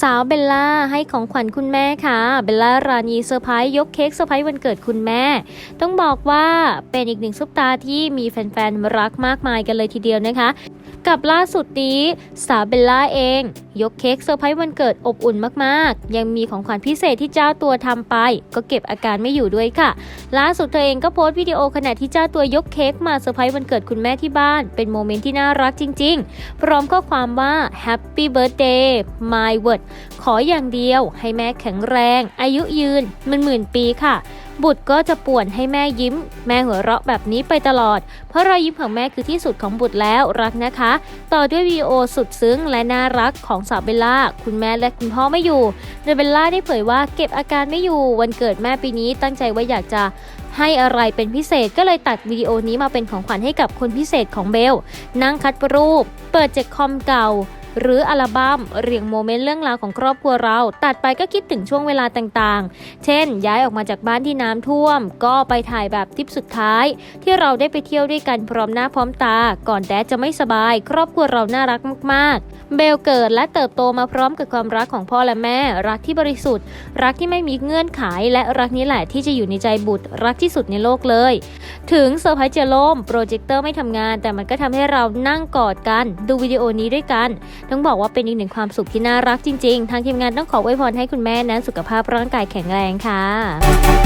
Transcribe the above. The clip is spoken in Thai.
สาวเบลล่าให้ของขวัญคุณแม่ค่ะ เบลล่ารานีเซอร์ไพรส์ยกเค้กเซอร์ไพรส์วันเกิดคุณแม่ ต้องบอกว่าเป็นอีกหนึ่งซุปตาที่มีแฟนๆรักมากมายกันเลยทีเดียวนะคะ กับล่าสุดนี้สาวเบลล่าเอง ยกเค้กเซอร์ไพรส์วันเกิดอบอุ่นมากๆ ยังมีของขวัญพิเศษที่เจ้าตัวทำไป ก็เก็บอาการไม่อยู่ด้วยค่ะ ล่าสุดเธอเองก็โพสต์วิดีโอขณะที่เจ้าตัวยกเค้กมาเซอร์ไพรส์วันเกิดคุณแม่ที่บ้าน เป็นโมเมนต์ที่น่ารักจริง ๆ พร้อมข้อความว่า Happy Birthday My Word ขออย่างเดียว ให้แม่แข็งแรง อายุยืนมันหมื่นปีค่ะ บุตรก็จะป่วนให้แม่ยิ้ม แม่หัวเราะแบบนี้ไปตลอด เพราะรอยยิ้มของแม่คือที่สุดของบุตรแล้วรักนะคะ ต่อด้วยวีดีโอสุดซึ้งและน่ารักของสาวเบลล่า คุณแม่และคุณพ่อไม่อยู่โดยเบลล่าได้เผยว่าเก็บอาการไม่อยู่ วันเกิดแม่ปีนี้ตั้งใจว่าอยากจะให้อะไรเป็นพิเศษก็เลยตัดวิดีโอนี้มาเป็นของขวัญให้กับคนพิเศษของเบล นั่งคัดรูป เปิดเจากคอมเก่า หรืออัลบั้มเรียงโมเมนต์เรื่องราวของครอบครัวเรา ตัดไปก็คิดถึงช่วงเวลาต่างๆ เช่น ย้ายออกมาจากบ้านที่น้ำท่วม ก็ไปถ่ายแบบทริปสุดท้าย ที่เราได้ไปเที่ยวด้วยกันพร้อมหน้าพร้อมตา ก่อนแดดจะไม่สบาย ครอบครัวเราน่ารักมากๆ เบลเกิดและเติบโตมาพร้อมกับความรักของพ่อและแม่ รักที่บริสุทธิ์ รักที่ไม่มีเงื่อนไขและรักนี้แหละที่จะอยู่ในใจบุตรรักที่สุดในโลกเลย ถึงเซอร์ไพรส์จะล่มโปรเจคเตอร์ไม่ทำงาน แต่มันก็ทำให้เรานั่งกอดกัน ดูวิดีโอนี้ด้วยกันต้องบอกว่าเป็นอีกหนึ่งความสุขที่น่ารักจริง ๆ ทางทีมงานต้องขออวยพรให้คุณแม่นั้นสุขภาพร่างกายแข็งแรงค่ะ